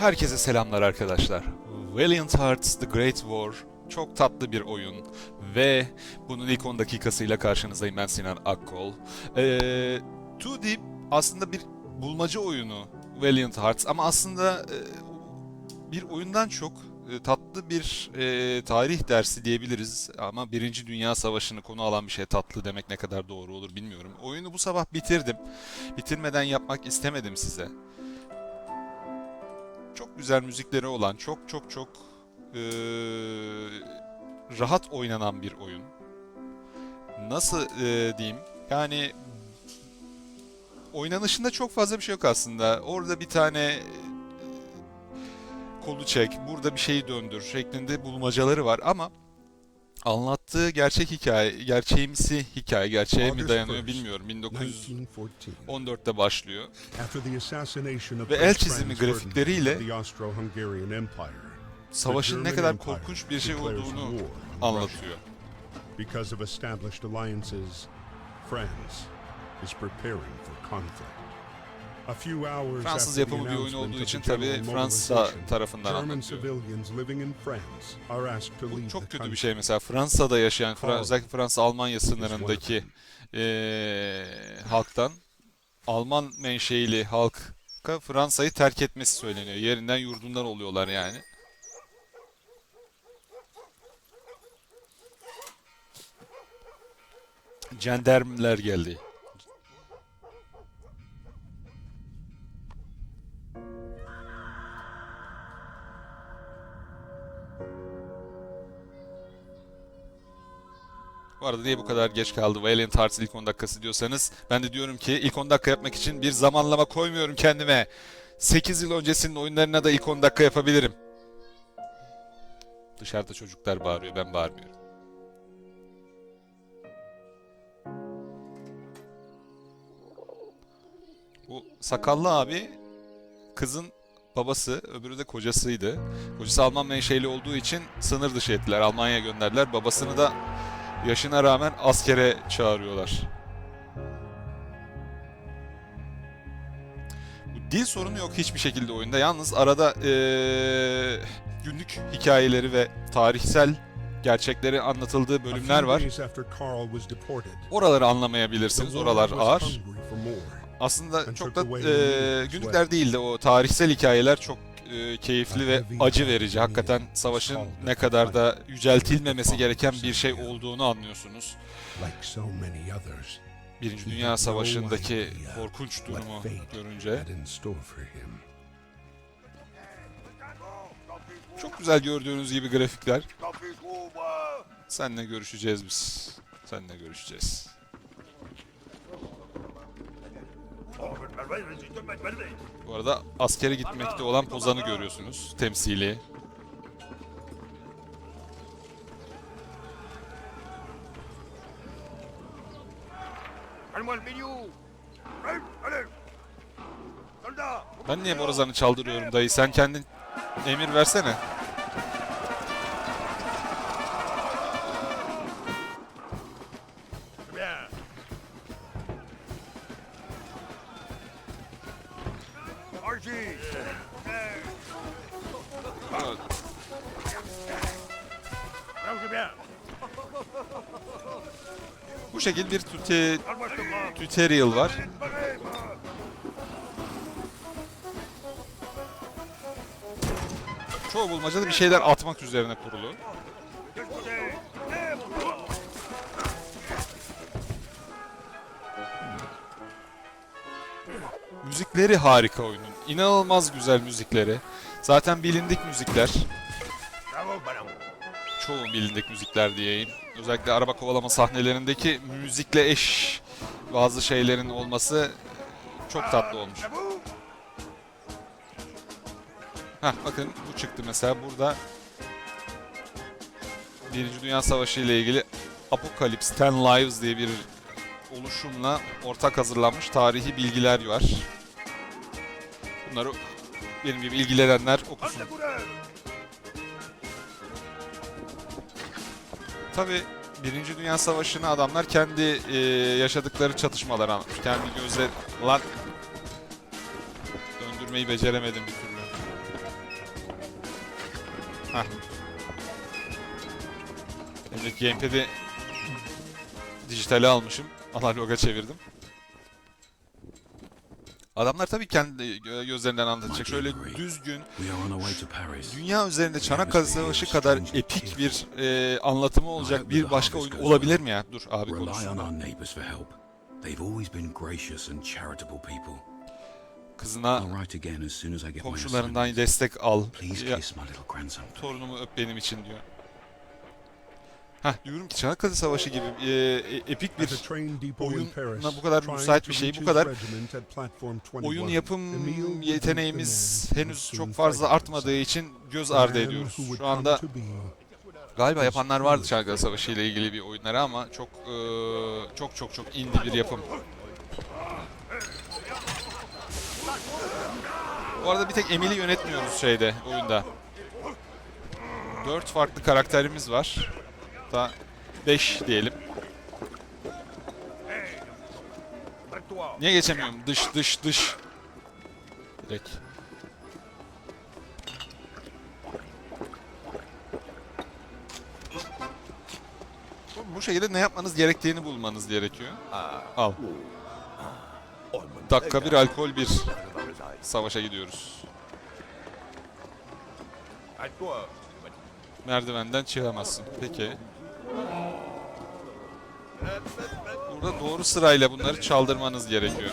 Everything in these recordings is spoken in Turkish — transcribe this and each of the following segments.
Herkese selamlar arkadaşlar. Valiant Hearts The Great War çok tatlı bir oyun ve bunun ilk 10 dakikasıyla karşınızdayım ben Sinan Akkol. Ee, 2D aslında bir bulmaca oyunu Valiant Hearts ama aslında e, bir oyundan çok e, tatlı bir e, tarih dersi diyebiliriz ama Birinci Dünya Savaşı'nı konu alan bir şey tatlı demek ne kadar doğru olur bilmiyorum. Oyunu bu sabah bitirdim. Bitirmeden yapmak istemedim size çok güzel müzikleri olan, çok çok çok eee, rahat oynanan bir oyun. Nasıl eee, diyeyim? Yani oynanışında çok fazla bir şey yok aslında. Orada bir tane kolu çek, burada bir şeyi döndür şeklinde bulmacaları var ama anlattığı gerçek hikaye, gerçeğimsi hikaye, gerçeğe mi dayanıyor 1st, bilmiyorum. 1914. 1914'te başlıyor. Ve el çizimi grafikleriyle Savaşın ne kadar korkunç bir şey olduğunu anlatıyor. Because of established alliances, France is preparing for conflict. Fransız yapımı bir oyun olduğu için general Fransa tarafından anlatıyor. Bu çok kötü bir şey mesela Fransa'da yaşayan, özellikle Fransa-Almanya sınırındaki eee, halktan Alman menşeili halka Fransa'yı terk etmesi söyleniyor. Yerinden yurdundan oluyorlar yani. Cendermler geldi. Bu arada niye bu kadar geç kaldı Valiant Hearts ilk 10 dakikası diyorsanız ben de diyorum ki ilk 10 dakika yapmak için bir zamanlama koymuyorum kendime. 8 yıl öncesinin oyunlarına da ilk 10 dakika yapabilirim. Dışarıda çocuklar bağırıyor ben bağırmıyorum. Bu sakallı abi kızın babası, öbürü de kocasıydı. Kocası Alman menşeli olduğu için sınır dışı ettiler. Almanya'ya gönderdiler. Babasını da yaşına rağmen askere çağırıyorlar. Dil sorunu yok hiçbir şekilde oyunda. Yalnız arada eee, günlük hikayeleri ve tarihsel gerçekleri anlatıldığı bölümler var. Oraları anlamayabilirsiniz. Oralar ağır. Aslında çok da news günlükler değil de o tarihsel hikayeler çok eee, keyifli ve acı verici. Hakikaten savaşın ne kadar da yüceltilmemesi gereken bir şey olduğunu anlıyorsunuz. Birinci Dünya Savaşı'ndaki korkunç durumu görünce çok güzel gördüğünüz gibi grafikler. Seninle görüşeceğiz biz. Seninle görüşeceğiz. Bu arada askere gitmekte olan Pozan'ı görüyorsunuz. Temsili. Ben niye Borazan'ı çaldırıyorum dayı? Sen kendin emir versene. Bien Bu şekilde bir tute, tutorial var. Çoğu bulmacada bir şeyler atmak üzerine kurulu. Müzikleri harika oyunun. İnanılmaz güzel müzikleri. Zaten bilindik müzikler. Çoğu bilindik müzikler diyeyim. Özellikle araba kovalama sahnelerindeki müzikle eş bazı şeylerin olması çok tatlı olmuş. Heh, bakın bu çıktı mesela burada Birinci Dünya Savaşı ile ilgili Apocalypse Ten Lives diye bir oluşumla ortak hazırlanmış tarihi bilgiler var. Bunları benim gibi ilgilenenler okusun. Tabi Birinci Dünya Savaşı'nı adamlar kendi e, yaşadıkları çatışmaları anlatmış. Kendi gözler... Lan! Döndürmeyi beceremedim bir türlü. Heh. Demek gamepad'i dijitale almışım. Analoga çevirdim. Adamlar tabii kendi gö- gözlerinden anlatacak. Şöyle düzgün, dünya üzerinde Çanakkale Savaşı kadar epik bir e, anlatımı olacak bir başka oyun olabilir mi ya? Dur abi konuşsun. Kızına komşularından destek al. Ya, torunumu öp benim için diyor. Heh diyorum ki Çanakkale Savaşı gibi e, e, epik bir oyuna bu kadar müsait bir reach bu kadar regiment at platform 21, oyun yapım yeteneğimiz henüz çok fazla artmadığı için göz ardı ediyoruz. Şu anda galiba yapanlar vardı Çanakkale Savaşı ile ilgili bir oyunları ama çok e, çok çok çok indie bir yapım. Bu arada bir tek Emil'i yönetmiyoruz şeyde oyunda. Dört farklı karakterimiz var. Hatta beş diyelim. Arrête-toi. Niye geçemiyorum? Dış dış dış. Direkt. Bu- şekilde ne yapmanız gerektiğini bulmanız gerekiyor. Al. Dakika bir alkol bir savaşa gidiyoruz. Merdivenden çıkamazsın. Peki. Burada doğru sırayla bunları çaldırmanız gerekiyor.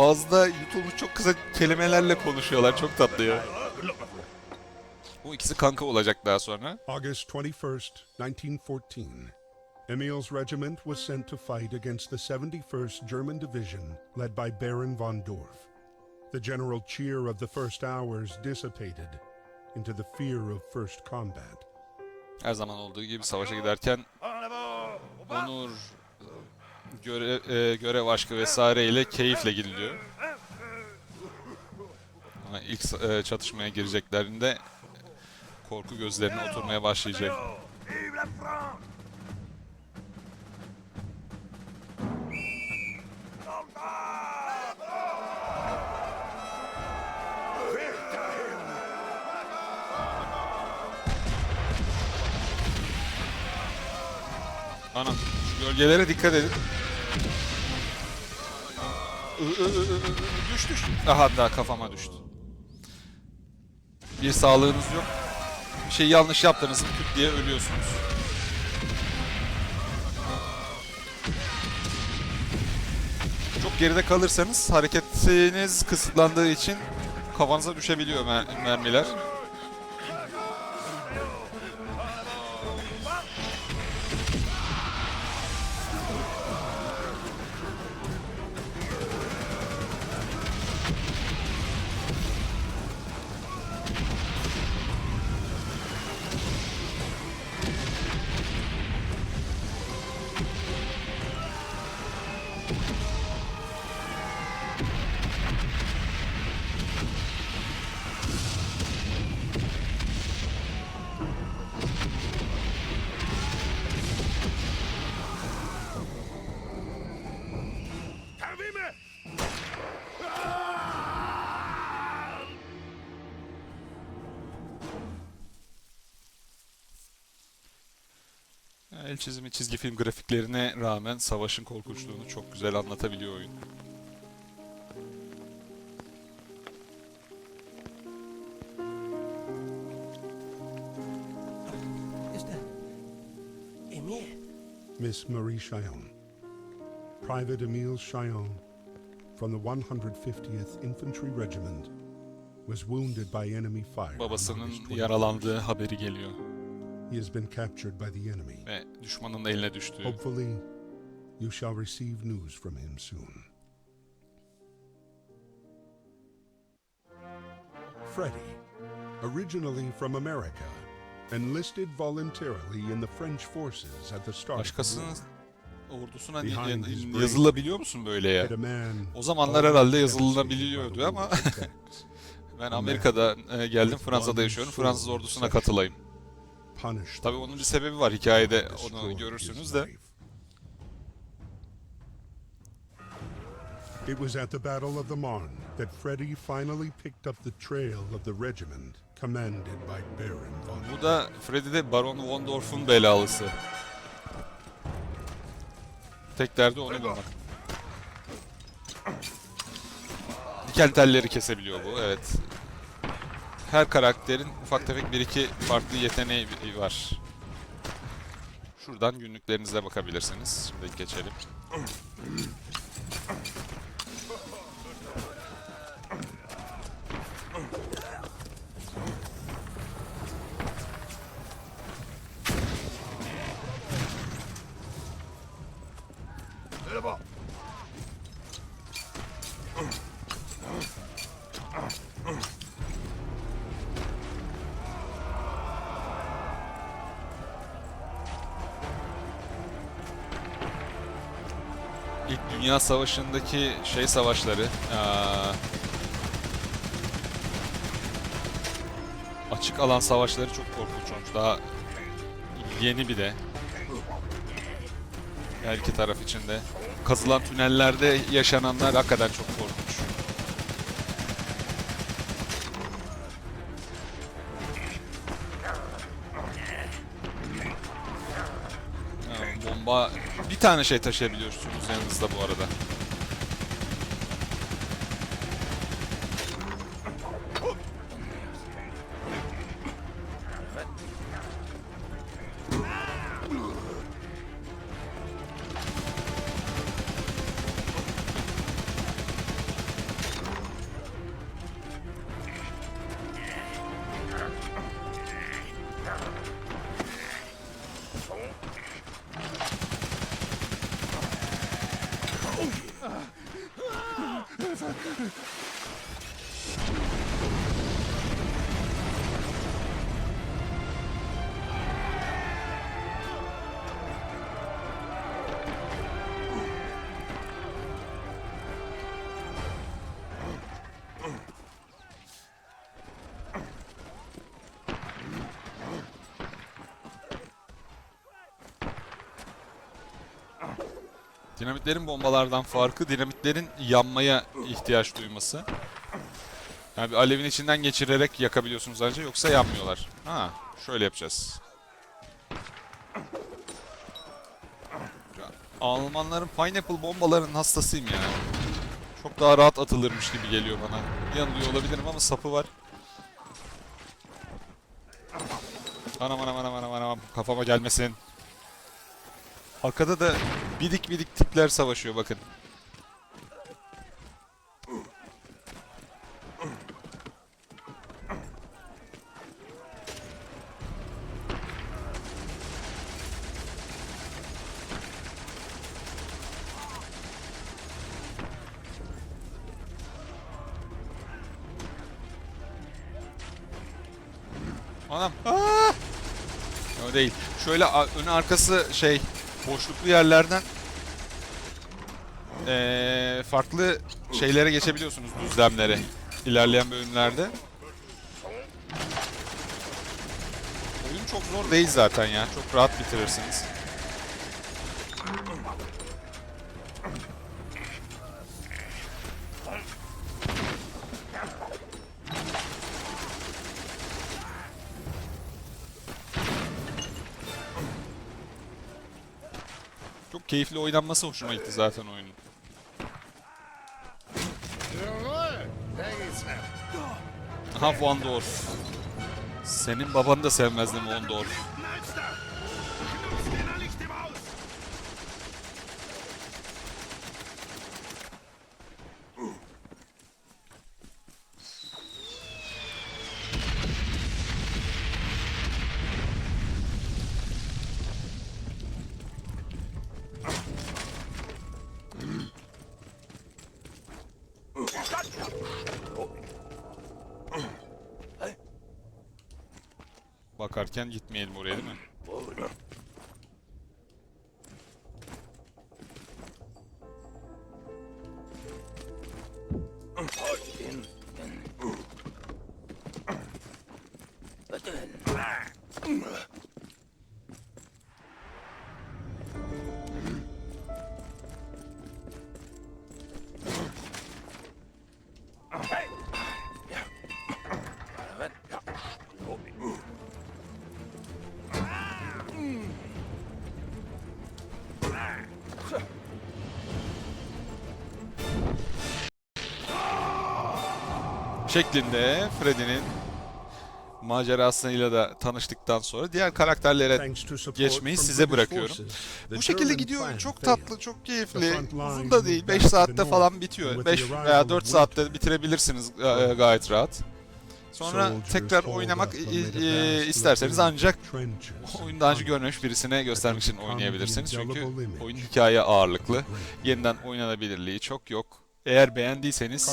Ağızda yutulmuş çok kısa kelimelerle konuşuyorlar. Çok tatlı ya. Bu ikisi kanka olacak daha sonra. August 21st, 1914. Emile's regiment was sent to fight against the 71st German Division led by Baron von Dorf. The general cheer of the first hours dissipated into the fear of first combat. Her zaman olduğu gibi savaşa giderken onur, görev, e, görev aşkı vesaire ile keyifle gidiliyor. Ama ilk e, çatışmaya gireceklerinde korku gözlerine oturmaya başlayacak. Anam şu gölgelere dikkat edin. Ü, ü, ü, ü, Düş düş. Aha daha kafama düştü. Bir sağlığınız yok. Bir şey yanlış yaptığınızda küt diye ölüyorsunuz. Çok geride kalırsanız hareketiniz kısıtlandığı için kafanıza düşebiliyor mer- mermiler. El çizimi çizgi film grafiklerine rağmen savaşın korkunçluğunu çok güzel anlatabiliyor oyun. Miss Marie Chillon. Private Emile Chillon from the 150th Infantry Regiment was wounded by enemy fire. Babasının August 21st. yaralandığı haberi geliyor He has been captured by the enemy. ve düşmanın eline düştüğü. Hopefully, you shall receive news from him soon. Freddy, originally from America, enlisted voluntarily in the French forces at the start of the war. ordusuna yazılabiliyor musun böyle ya? O zamanlar herhalde yazılabiliyordu ama ben Amerika'da e, geldim Fransa'da yaşıyorum. Fransız ordusuna katılayım. Punished Tabii onun bir sebebi var hikayede onu görürsünüz de. It was at the Battle of the Marne that Freddy finally picked up the trail of the regiment commanded by Baron von Bu da Freddy de Baron von Dorf'un belalısı. Tek derdi onu bulmak. Diken telleri kesebiliyor bu, evet. Her karakterin ufak tefek bir iki farklı yeteneği var. Şuradan günlüklerinize bakabilirsiniz. Şimdi geçelim. Merhaba. Dünya Savaşı'ndaki şey savaşları, aa, açık alan savaşları çok korkunç olmuş. Daha yeni bir de. Her iki taraf içinde. Kazılan tünellerde yaşananlar hakikaten çok korkunç. Bir tane şey taşıyabiliyorsunuz yanınızda bu arada. Dinamitlerin bombalardan farkı dinamitlerin yanmaya ihtiyaç duyması. Yani bir alevin içinden geçirerek yakabiliyorsunuz ancak yoksa yanmıyorlar. Ha, şöyle yapacağız. Almanların pineapple bombalarının hastasıyım ya. Çok daha rahat atılırmış gibi geliyor bana. Yanılıyor olabilirim ama sapı var. Anam anam anam anam anam kafama gelmesin. Arkada da bidik bidik tipler savaşıyor bakın. Anam. Aa! O değil. Şöyle önü arkası şey boşluklu yerlerden eee, farklı şeylere geçebiliyorsunuz düzlemlere ilerleyen bölümlerde. Oyun çok zor değil zaten ya. Çok rahat bitirirsiniz. Çok keyifli oynanması hoşuma gitti zaten oyunun. Aha Von Dorf. Senin babanı da sevmezdim Von bakarken gitmeyelim oraya değil mi? Şeklinde Freddy'nin macerasıyla da tanıştıktan sonra diğer karakterlere geçmeyi size bırakıyorum. Bu şekilde gidiyor oyun. Çok tatlı, çok keyifli. Uzun da değil. moved 5 back to the saatte falan bitiyor. and 5 with the veya arrival 4 of saatte bitirebilirsiniz e, gayet rahat. Sonra tekrar oynamak vast isterseniz ancak oyunu daha önce görmemiş birisine göstermek için oynayabilirsiniz. Çünkü oyun hikaye ağırlıklı. Yeniden oynanabilirliği çok yok. Eğer beğendiyseniz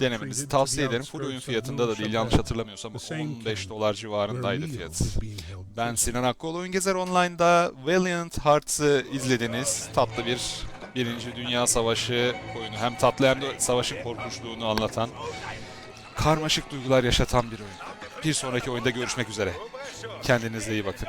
denemenizi tavsiye ederim. Full oyun fiyatında da değil yanlış hatırlamıyorsam the same 15 camp dolar civarındaydı fiyat. Ben. Sinan Akkol Oyun Gezer Online'da Valiant Hearts'ı izlediniz. Tatlı bir Birinci Dünya Savaşı oyunu. Hem tatlı hem de savaşın korkunçluğunu anlatan, karmaşık duygular yaşatan bir oyun. Bir sonraki oyunda görüşmek üzere. Kendinize iyi bakın.